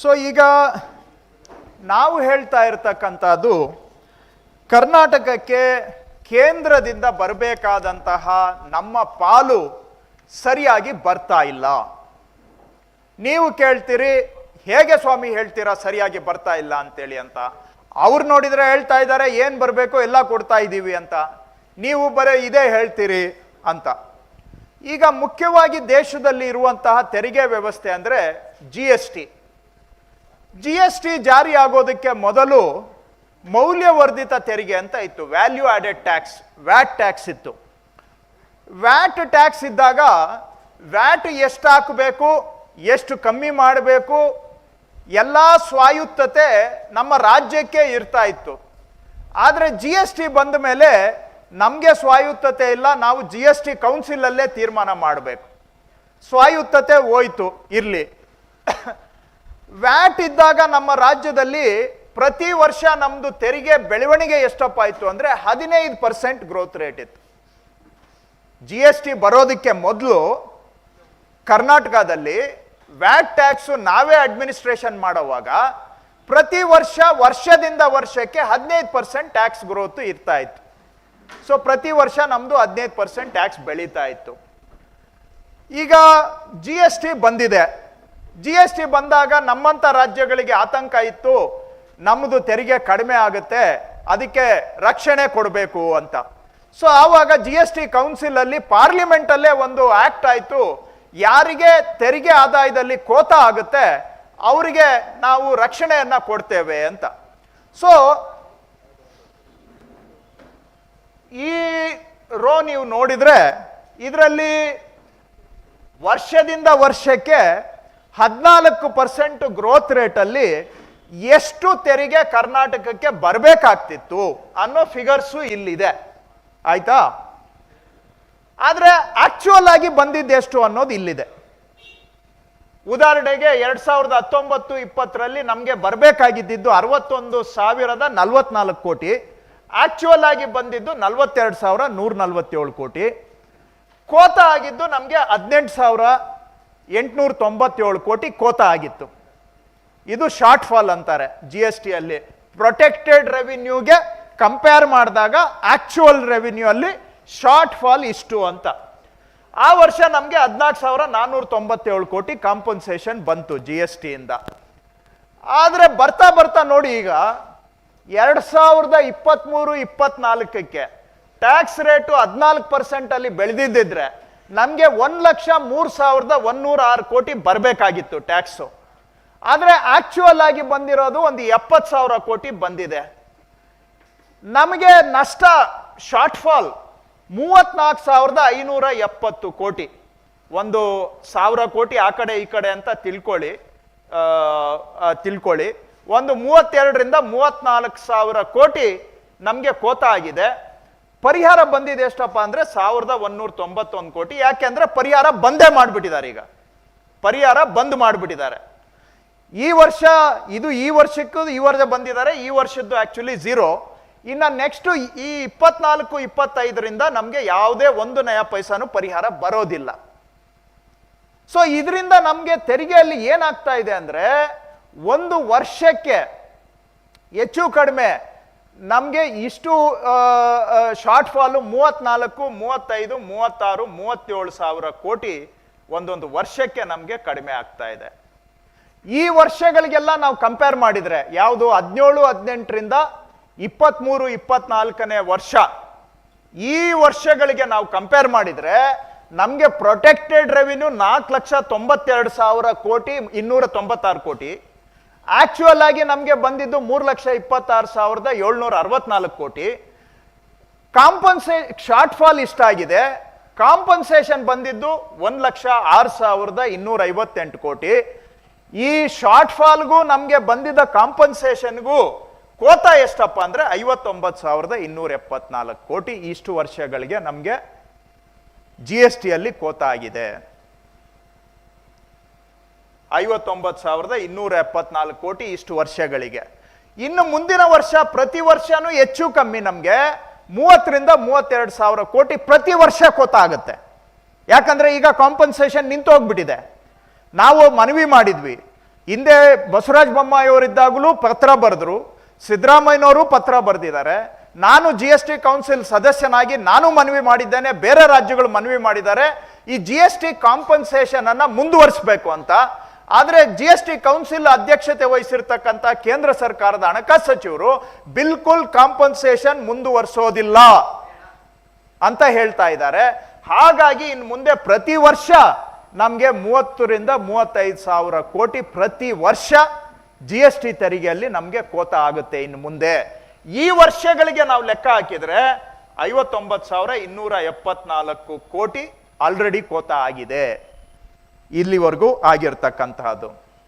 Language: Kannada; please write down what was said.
ಸೊ ಈಗ ನಾವು ಹೇಳ್ತಾ ಇರತಕ್ಕಂಥದ್ದು ಕರ್ನಾಟಕಕ್ಕೆ ಕೇಂದ್ರದಿಂದ ಬರಬೇಕಾದಂತಹ ನಮ್ಮ ಪಾಲು ಸರಿಯಾಗಿ ಬರ್ತಾ ಇಲ್ಲ. ನೀವು ಕೇಳ್ತೀರಿ, ಹೇಗೆ ಸ್ವಾಮಿ ಹೇಳ್ತೀರಾ ಸರಿಯಾಗಿ ಬರ್ತಾ ಇಲ್ಲ ಅಂತೇಳಿ ಅಂತ. ಅವ್ರು ನೋಡಿದ್ರೆ ಹೇಳ್ತಾ ಇದ್ದಾರೆ, ಏನು ಬರಬೇಕು ಎಲ್ಲ ಕೊಡ್ತಾ ಇದ್ದೀವಿ ಅಂತ. ನೀವು ಬರೀ ಇದೇ ಹೇಳ್ತೀರಿ ಅಂತ. ಈಗ ಮುಖ್ಯವಾಗಿ ದೇಶದಲ್ಲಿ ಇರುವಂತಹ ತೆರಿಗೆ ವ್ಯವಸ್ಥೆ ಅಂದರೆ G S T G S T ಜಾರಿ ಆಗೋದಕ್ಕೆ ಮೊದಲು ಮೌಲ್ಯವರ್ಧಿತ ತೆರಿಗೆ ಅಂತ ಇತ್ತು. Value added tax VAT tax ಇತ್ತು. ವ್ಯಾಟ್ ಟ್ಯಾಕ್ಸ್ ಇದ್ದಾಗ ವ್ಯಾಟ್ ಎಷ್ಟು ಹಾಕಬೇಕು, ಎಷ್ಟು ಕಮ್ಮಿ ಮಾಡಬೇಕು, ಎಲ್ಲ ಸ್ವಾಯುತ್ತತೆ ನಮ್ಮ ರಾಜ್ಯಕ್ಕೆ ಇರ್ತಾ ಇತ್ತು. ಆದರೆ ಜಿ ಎಸ್ ಟಿ ಬಂದ ಮೇಲೆ ನಮಗೆ ಸ್ವಾಯುತ್ತತೆ ಇಲ್ಲ, ನಾವು ಜಿ ಎಸ್ ಟಿ ಕೌನ್ಸಿಲಲ್ಲೇ ತೀರ್ಮಾನ ಮಾಡಬೇಕು. ಸ್ವಾಯುತ್ತತೆ ಹೋಯ್ತು, ಇರಲಿ. ವ್ಯಾಟ್ ಇದ್ದಾಗ ನಮ್ಮ ರಾಜ್ಯದಲ್ಲಿ ಪ್ರತಿ ವರ್ಷ ನಮ್ಮದು ತೆರಿಗೆ ಬೆಳವಣಿಗೆ ಎಷ್ಟಪ್ಪ ಆಯಿತು ಅಂದರೆ ಹದಿನೈದು ಪರ್ಸೆಂಟ್ ಗ್ರೋತ್ ರೇಟ್ ಇತ್ತು. ಜಿ ಎಸ್ ಟಿ ಬರೋದಕ್ಕೆ ಮೊದಲು ಕರ್ನಾಟಕದಲ್ಲಿ ವ್ಯಾಟ್ ಟ್ಯಾಕ್ಸು ನಾವೇ ಅಡ್ಮಿನಿಸ್ಟ್ರೇಷನ್ ಮಾಡೋವಾಗ ಪ್ರತಿ ವರ್ಷ ವರ್ಷದಿಂದ ವರ್ಷಕ್ಕೆ ಹದಿನೈದು ಪರ್ಸೆಂಟ್ ಟ್ಯಾಕ್ಸ್ ಗ್ರೋತ್ ಇರ್ತಾ ಇತ್ತು. ಸೊ ಪ್ರತಿ ವರ್ಷ ನಮ್ಮದು ಹದಿನೈದು ಪರ್ಸೆಂಟ್ ಟ್ಯಾಕ್ಸ್ ಬೆಳೀತಾ ಇತ್ತು. ಈಗ ಜಿ ಎಸ್ ಟಿ ಬಂದಿದೆ. ಜಿ ಎಸ್ ಟಿ ಬಂದಾಗ ನಮ್ಮಂಥ ರಾಜ್ಯಗಳಿಗೆ ಆತಂಕ ಇತ್ತು ನಮ್ಮದು ತೆರಿಗೆ ಕಡಿಮೆ ಆಗುತ್ತೆ, ಅದಕ್ಕೆ ರಕ್ಷಣೆ ಕೊಡಬೇಕು ಅಂತ. ಸೊ ಆವಾಗ ಜಿ ಎಸ್ ಟಿ ಕೌನ್ಸಿಲಲ್ಲಿ ಪಾರ್ಲಿಮೆಂಟಲ್ಲೇ ಒಂದು ಆಕ್ಟ್ ಆಯಿತು. ಯಾರಿಗೆ ತೆರಿಗೆ ಆದಾಯದಲ್ಲಿ ಕೋತ ಆಗುತ್ತೆ, ಅವರಿಗೆ ನಾವು ರಕ್ಷಣೆಯನ್ನ ಕೊಡ್ತೇವೆ ಅಂತ. ಸೊ ಈ ರೋ ನೀವು ನೋಡಿದ್ರೆ, ಇದರಲ್ಲಿ ವರ್ಷದಿಂದ ವರ್ಷಕ್ಕೆ ಹದಿನಾಲ್ಕು ಪರ್ಸೆಂಟ್ ಗ್ರೋತ್ ರೇಟಲ್ಲಿ ಎಷ್ಟು ತೆರಿಗೆ ಕರ್ನಾಟಕಕ್ಕೆ ಬರಬೇಕಾಗ್ತಿತ್ತು ಅನ್ನೋ ಫಿಗರ್ಸು ಇಲ್ಲಿದೆ. ಆಯ್ತಾ? ಆದರೆ ಆಕ್ಚುಯಲ್ ಆಗಿ ಬಂದಿದ್ದು ಎಷ್ಟು ಅನ್ನೋದು ಇಲ್ಲಿದೆ. ಉದಾಹರಣೆಗೆ ಎರಡ್ ಸಾವಿರದ ಹತ್ತೊಂಬತ್ತು ಇಪ್ಪತ್ತರಲ್ಲಿ ನಮಗೆ ಬರಬೇಕಾಗಿದ್ದು ಅರವತ್ತೊಂದು ಸಾವಿರದ ನಲವತ್ನಾಲ್ಕು ಕೋಟಿ ಆಕ್ಚುಯಲ್ ಆಗಿ ಬಂದಿದ್ದು ನಲವತ್ತೆರಡು ಸಾವಿರ ನೂರ ನಲವತ್ತೇಳು ಕೋಟಿ. ಕೋತ ಆಗಿದ್ದು ನಮಗೆ ಹದಿನೆಂಟು ಸಾವಿರ ಎಂಟುನೂರ ತೊಂಬತ್ತೇಳು ಕೋಟಿ ಕೋತ ಆಗಿತ್ತು. ಇದು ಶಾರ್ಟ್ ಫಾಲ್ ಅಂತಾರೆ ಜಿ ಎಸ್ ಟಿ ಅಲ್ಲಿ. ಪ್ರೊಟೆಕ್ಟೆಡ್ ರೆವಿನ್ಯೂಗೆ ಕಂಪೇರ್ ಮಾಡಿದಾಗ ಆಕ್ಚುವಲ್ ರೆವಿನ್ಯೂ ಅಲ್ಲಿ ಶಾರ್ಟ್ ಫಾಲ್ ಇಷ್ಟು ಅಂತ. ಆ ವರ್ಷ ನಮಗೆ ಹದಿನಾಲ್ಕು ಸಾವಿರ ನಾನ್ನೂರ ತೊಂಬತ್ತೇಳು ಕೋಟಿ ಕಾಂಪನ್ಸೇಷನ್ ಬಂತು ಜಿ ಎಸ್ ಟಿಯಿಂದ ಆದರೆ ಬರ್ತಾ ಬರ್ತಾ ನೋಡಿ ಈಗ ಎರಡು ಸಾವಿರದ ಇಪ್ಪತ್ತ್ಮೂರು ಇಪ್ಪತ್ನಾಲ್ಕಕ್ಕೆ ಟ್ಯಾಕ್ಸ್ ರೇಟು ಹದಿನಾಲ್ಕು ಪರ್ಸೆಂಟಲ್ಲಿ ಬೆಳೆದಿದ್ದಿದ್ರೆ ನಮಗೆ ಒಂದು ಲಕ್ಷ ಮೂರು ಸಾವಿರದ ಒಂದೂರ ಆರು ಕೋಟಿ ಬರಬೇಕಾಗಿತ್ತು ಟ್ಯಾಕ್ಸು. ಆದರೆ ಆಕ್ಚುಯಲ್ ಆಗಿ ಬಂದಿರೋದು ಒಂದು ಎಪ್ಪತ್ತು ಸಾವಿರ ಕೋಟಿ ಬಂದಿದೆ. ನಮಗೆ ನಷ್ಟ ಶಾರ್ಟ್ ಫಾಲ್ ಮೂವತ್ನಾಲ್ಕು ಸಾವಿರದ ಐನೂರ ಎಪ್ಪತ್ತು ಕೋಟಿ. ಒಂದು ಸಾವಿರ ಕೋಟಿ ಆ ಕಡೆ ಈ ಕಡೆ ಅಂತ ತಿಳ್ಕೊಳ್ಳಿ. ತಿಳ್ಕೊಳ್ಳಿ. ಒಂದು ಮೂವತ್ತೆರಡರಿಂದ ಮೂವತ್ನಾಲ್ಕು ಸಾವಿರ ಕೋಟಿ ನಮಗೆ ಕೋತ ಆಗಿದೆ. ಪರಿಹಾರ ಬಂದಿದೆ ಎಷ್ಟಪ್ಪ ಅಂದ್ರೆ ಸಾವಿರದ ಒಂದೂರ ತೊಂಬತ್ತೊಂದು ಕೋಟಿ. ಯಾಕೆಂದ್ರೆ ಪರಿಹಾರ ಬಂದೇ ಮಾಡಿಬಿಟ್ಟಿದ್ದಾರೆ ಈಗ. ಪರಿಹಾರ ಬಂದ್ ಮಾಡಿಬಿಟ್ಟಿದ್ದಾರೆ. ಈ ವರ್ಷ, ಇದು ಈ ವರ್ಷಕ್ಕೂ ಈ ವರ್ಷ ಬಂದಿದ್ದಾರೆ, ಈ ವರ್ಷದ್ದು ಆಕ್ಚುಲಿ ಝೀರೋ ಇನ್ನು ನೆಕ್ಸ್ಟ್ ಈ ಇಪ್ಪತ್ನಾಲ್ಕು, ಇಪ್ಪತ್ತೈದರಿಂದ ನಮಗೆ ಯಾವುದೇ ಒಂದು ನಯ ಪೈಸಾನು ಪರಿಹಾರ ಬರೋದಿಲ್ಲ. ಸೊ ಇದರಿಂದ ನಮಗೆ ತೆರಿಗೆಯಲ್ಲಿ ಏನಾಗ್ತಾ ಇದೆ ಅಂದ್ರೆ ಒಂದು ವರ್ಷಕ್ಕೆ ಹೆಚ್ಚು ಕಡಿಮೆ ನಮಗೆ ಇಷ್ಟು ಶಾರ್ಟ್ ಫಾಲು ಮೂವತ್ನಾಲ್ಕು, ಮೂವತ್ತೈದು, ಮೂವತ್ತಾರು, ಮೂವತ್ತೇಳು ಸಾವಿರ ಕೋಟಿ ಒಂದೊಂದು ವರ್ಷಕ್ಕೆ ನಮಗೆ ಕಡಿಮೆ ಆಗ್ತಾ ಇದೆ. ಈ ವರ್ಷಗಳಿಗೆಲ್ಲ ನಾವು ಕಂಪೇರ್ ಮಾಡಿದರೆ ಯಾವುದು ಹದಿನೇಳು, ಹದಿನೆಂಟರಿಂದ ಇಪ್ಪತ್ತ್ಮೂರು ಇಪ್ಪತ್ನಾಲ್ಕನೇ ವರ್ಷ, ಈ ವರ್ಷಗಳಿಗೆ ನಾವು ಕಂಪೇರ್ ಮಾಡಿದರೆ ನಮಗೆ ಪ್ರೊಟೆಕ್ಟೆಡ್ ರೆವಿನ್ಯೂ ನಾಲ್ಕು ಲಕ್ಷ ತೊಂಬತ್ತೆರಡು ಸಾವಿರ ಕೋಟಿ, ಇನ್ನೂರ ತೊಂಬತ್ತಾರು ಕೋಟಿ ಆಕ್ಚುಯಲ್ ಆಗಿ ನಮಗೆ ಬಂದಿದ್ದು ಮೂರು ಲಕ್ಷ ಇಪ್ಪತ್ತಾರು ಸಾವಿರದ ಏಳ್ನೂರ ಅರವತ್ನಾಲ್ಕು ಕೋಟಿ. ಕಾಂಪನ್ಸೇ ಶಾರ್ಟ್ ಫಾಲ್ ಇಷ್ಟಾಗಿದೆ ಕಾಂಪನ್ಸೇಷನ್ ಬಂದಿದ್ದು ಒಂದು ಲಕ್ಷ ಆರು ಸಾವಿರದ ಇನ್ನೂರ ಐವತ್ತೆಂಟು ಕೋಟಿ. ಈ ಶಾರ್ಟ್ ಫಾಲ್ಗೂ ನಮಗೆ ಬಂದಿದ್ದ ಕಾಂಪನ್ಸೇಷನ್ಗೂ ಕೋತ ಎಷ್ಟಪ್ಪ ಅಂದರೆ ಐವತ್ತೊಂಬತ್ತು ಸಾವಿರದ ಇನ್ನೂರ ಎಪ್ಪತ್ನಾಲ್ಕು ಕೋಟಿ. ಇಷ್ಟು ವರ್ಷಗಳಿಗೆ ನಮಗೆ ಜಿ ಎಸ್ ಟಿಯಲ್ಲಿ ಕೋತ ಆಗಿದೆ. ಐವತ್ತೊಂಬತ್ತು ಸಾವಿರದ ಇನ್ನೂರ ಎಪ್ಪತ್ನಾಲ್ಕು ಕೋಟಿ ಇಷ್ಟು ವರ್ಷಗಳಿಗೆ. ಇನ್ನು ಮುಂದಿನ ವರ್ಷ ಪ್ರತಿ ವರ್ಷನೂ ಹೆಚ್ಚು ಕಮ್ಮಿ ನಮಗೆ ಮೂವತ್ತರಿಂದ ಮೂವತ್ತೆರಡು ಸಾವಿರ ಕೋಟಿ ಪ್ರತಿ ವರ್ಷ ಕೋತ ಆಗುತ್ತೆ ಯಾಕಂದ್ರೆ ಈಗ ಕಾಂಪನ್ಸೇಷನ್ ನಿಂತು ಹೋಗ್ಬಿಟ್ಟಿದೆ ನಾವು ಮನವಿ ಮಾಡಿದ್ವಿ. ಹಿಂದೆ ಬಸವರಾಜ ಬೊಮ್ಮಾಯಿಯವರಿದ್ದಾಗಲೂ ಪತ್ರ ಬರೆದ್ರು. ಸಿದ್ದರಾಮಯ್ಯನವರು ಪತ್ರ ಬರೆದಿದ್ದಾರೆ. ನಾನು ಜಿ ಎಸ್ ಟಿ ಕೌನ್ಸಿಲ್ ಸದಸ್ಯನಾಗಿ ನಾನು ಮನವಿ ಮಾಡಿದ್ದೇನೆ. ಬೇರೆ ರಾಜ್ಯಗಳು ಮನವಿ ಮಾಡಿದ್ದಾರೆ. ಈ ಜಿ ಎಸ್ ಟಿ ಕಾಂಪನ್ಸೇಷನ್ ಅನ್ನ ಮುಂದುವರಿಸಬೇಕು ಅಂತ ಆದ್ರೆ ಜಿ ಎಸ್ ಟಿ ಕೌನ್ಸಿಲ್ ಅಧ್ಯಕ್ಷತೆ ವಹಿಸಿರ್ತಕ್ಕಂಥ ಕೇಂದ್ರ ಸರ್ಕಾರದ ಹಣಕಾಸು ಸಚಿವರು ಬಿಲ್ಕುಲ್ ಕಾಂಪನ್ಸೇಷನ್ ಮುಂದುವರಿಸೋದಿಲ್ಲ ಅಂತ ಹೇಳ್ತಾ ಇದ್ದಾರೆ. ಹಾಗಾಗಿ ಇನ್ನು ಮುಂದೆ ಪ್ರತಿ ವರ್ಷ ನಮಗೆ ಮೂವತ್ತರಿಂದ ಮೂವತ್ತೈದು ಸಾವಿರ ಕೋಟಿ ಪ್ರತಿ ವರ್ಷ ಜಿ ಎಸ್ ಟಿ ತೆರಿಗೆಯಲ್ಲಿ ನಮಗೆ ಕೋತ ಆಗುತ್ತೆ ಇನ್ನು ಮುಂದೆ. ಈ ವರ್ಷಗಳಿಗೆ ನಾವು ಲೆಕ್ಕ ಹಾಕಿದ್ರೆ ಐವತ್ತೊಂಬತ್ತು ಸಾವಿರ ಇನ್ನೂರ ಎಪ್ಪತ್ನಾಲ್ಕು ಕೋಟಿ ಆಲ್ರೆಡಿ ಕೋತ ಆಗಿದೆ. ಇಲ್ಲಿವರೆಗೂ ಆಗಿರ್ತಕ್ಕಂತಹದ್ದು.